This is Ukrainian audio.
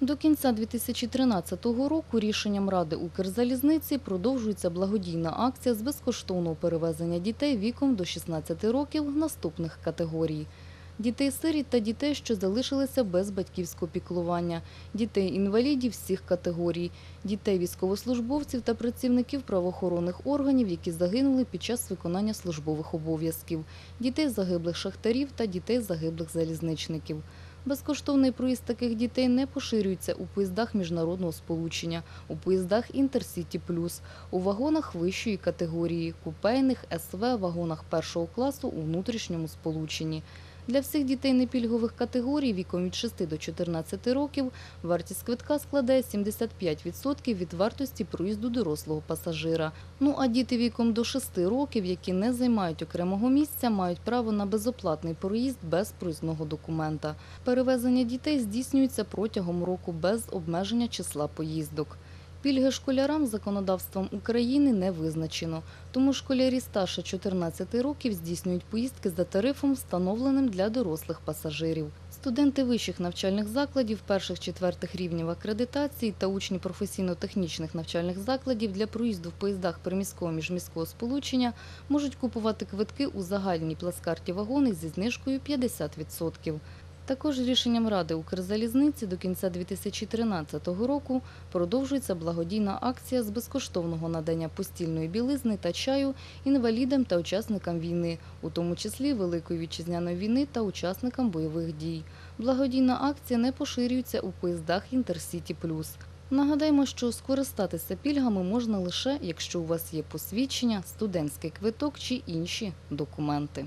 До кінця 2013 року рішенням Ради Укрзалізниці продовжується благодійна акція з безкоштовного перевезення дітей віком до 16 років наступних категорій. Дітей-сиріт та дітей, що залишилися без батьківського піклування, дітей-інвалідів всіх категорій, дітей військовослужбовців та працівників правоохоронних органів, які загинули під час виконання службових обов'язків, дітей загиблих шахтарів та дітей загиблих залізничників. Безкоштовний проїзд таких дітей не поширюється у поїздах міжнародного сполучення, у поїздах Інтерсіті Плюс, у вагонах вищої категорії, купейних, СВ, вагонах першого класу у внутрішньому сполученні. Для всіх дітей непільгових категорій віком від 6 до 14 років вартість квитка складає 75% від вартості проїзду дорослого пасажира. Ну а діти віком до 6 років, які не займають окремого місця, мають право на безоплатний проїзд без проїзного документа. Перевезення дітей здійснюється протягом року без обмеження числа поїздок. Пільги школярам законодавством України не визначено, тому школярі старше 14 років здійснюють поїздки за тарифом, встановленим для дорослих пасажирів. Студенти вищих навчальних закладів перших-четвертих рівнів акредитації та учні професійно-технічних навчальних закладів для проїзду в поїздах приміського міжміського сполучення можуть купувати квитки у загальній плацкарті вагони зі знижкою 50%. Також рішенням Ради Укрзалізниці до кінця 2013 року продовжується благодійна акція з безкоштовного надання постільної білизни та чаю інвалідам та учасникам війни, у тому числі Великої вітчизняної війни та учасникам бойових дій. Благодійна акція не поширюється у поїздах Інтерсіті Плюс. Нагадаємо, що скористатися пільгами можна лише, якщо у вас є посвідчення, студентський квиток чи інші документи.